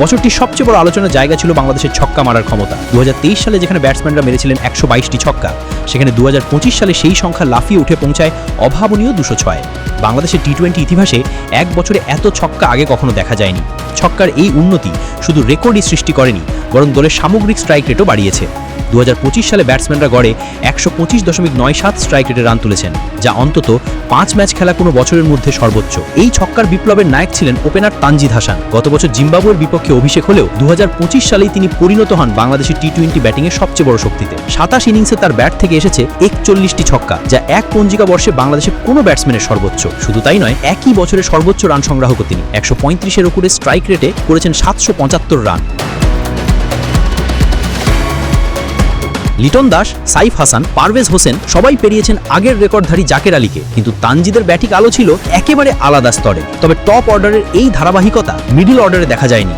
বছরটি সবচেয়ে বড় আলোচনার জায়গা ছিল বাংলাদেশের ছক্কা মারার ক্ষমতা। দু হাজার তেইশ সালে যেখানে ব্যাটসম্যানরা মেরেছিলেন একশো বাইশটি ছক্কা, সেখানে দু হাজার পঁচিশ সালে সেই সংখ্যা লাফিয়ে উঠে পৌঁছায় অভাবনীয় দুশো ছয়। বাংলাদেশের টি টোয়েন্টি ইতিহাসে এক বছরে এত ছক্কা আগে কখনো দেখা যায়নি। ছক্কার এই উন্নতি শুধু রেকর্ডই সৃষ্টি করেনি, বরং দলের সামগ্রিক স্ট্রাইক রেটও বাড়িয়েছে। দু হাজার পঁচিশ সালে ব্যাটসম্যানরা গড়ে একশো পঁচিশ দশমিক নয় সাত স্ট্রাইক রেটে রান তুলেছেন, যা অন্তত পাঁচ ম্যাচ খেলা কোনো বছরের মধ্যে সর্বোচ্চ। এই ছক্কার বিপ্লবের নায়ক ছিলেন ওপেনার তানজিদ হাসান। গত বছর জিম্বাবুয়ের বিপক্ষে অভিষেক হলেও দু হাজার পঁচিশ সালেই তিনি পরিণত হন বাংলাদেশের টি টোয়েন্টি ব্যাটিংয়ের সবচেয়ে বড় শক্তিতে। সাতাশ ইনিংসে তার ব্যাট থেকে এসেছে একচল্লিশটি ছক্কা, যা এক পঞ্জিকা বর্ষে বাংলাদেশের কোনো ব্যাটসম্যানের সর্বোচ্চ। শুধু তাই নয়, একই বছরে সর্বোচ্চ রান সংগ্রাহক তিনি। একশো পঁয়ত্রিশের উপরে স্ট্রাইক রেটে করেছেন সাতশো পঁচাত্তর রান লিটন দাস, সাইফ হাসান, পারভেজ হোসেন সবাই পেরিয়েছেন আগের রেকর্ডধারী জাকের আলীকে। কিন্তু তানজিদের ব্যাটিক আলো ছিল একেবারে আলাদা স্তরে। তবে টপ অর্ডারের এই ধারাবাহিকতা মিডিল অর্ডারে দেখা যায়নি।